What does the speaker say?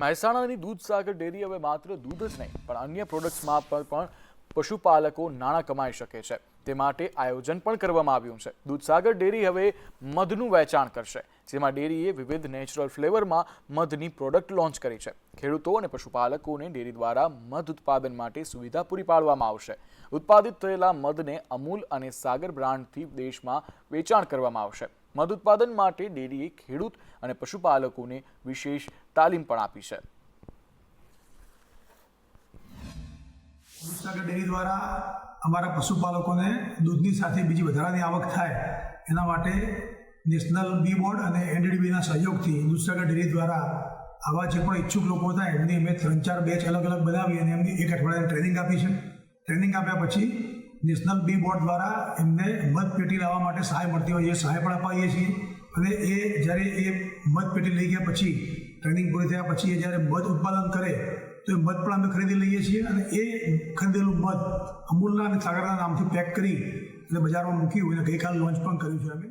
મહેસાણાની Dudhsagar dairy હવે માત્ર દૂધ જ નહીં, પણ અન્ય પ્રોડક્ટ્સમાં પર પણ પશુપાલકો નાણાં કમાઈ શકે છે. તે માટે આયોજન પણ કરવામાં આવ્યું છે. દૂધસાગર ડેરી હવે મધનું વેચાણ કરશે, જેમાં ડેરીએ વિવિધ નેચરલ ફ્લેવરમાં મધની પ્રોડક્ટ લોન્ચ કરી છે. ખેડૂતો અને પશુપાલકોને ડેરી દ્વારા મધ ઉત્પાદન માટે સુવિધા પૂરી પાડવામાં આવશે. ઉત્પાદિત થયેલા મધને અમૂલ અને સાગર બ્રાન્ડથી દેશમાં વેચાણ કરવામાં આવશે. મધ ઉત્પાદન માટે ડેરીએ ખેડૂત અને પશુપાલકોને વિશેષ તાલીમ પણ આપી છે. દૂધસાગર ડેરી દ્વારા અમારા પશુપાલકોને દૂધની સાથે બીજી વધારાની આવક થાય, એના માટે નેશનલ બી બોર્ડ અને એનડીડીબીના સહયોગથી દૂધસાગર ડેરી દ્વારા આવા જે પણ ઈચ્છુક લોકો થાય એમની અમે ત્રણ ચાર બેચ અલગ અલગ બનાવી અને એમની એક અઠવાડિયાની ટ્રેનિંગ આપી છે. ટ્રેનિંગ આપ્યા પછી નેશનલ બી બોર્ડ દ્વારા એમને મધ પેટી લાવવા માટે સહાય મળતી હોય, એ સહાય પણ અપાવીએ છીએ. અને એ જ્યારે એ મધ પેટી લઈ ગયા પછી ટ્રેનિંગ પૂરી થયા પછી એ જ્યારે મધ ઉત્પાદન કરે, તો એ મધ પણ અમે ખરીદી લઈએ છીએ અને એ ખરીદેલું મધ અમૂલના અને સાગરના નામથી પેક કરી અને બજારમાં મૂક્યું અને ગઈકાલે લોન્ચ પણ કર્યું છે અમે.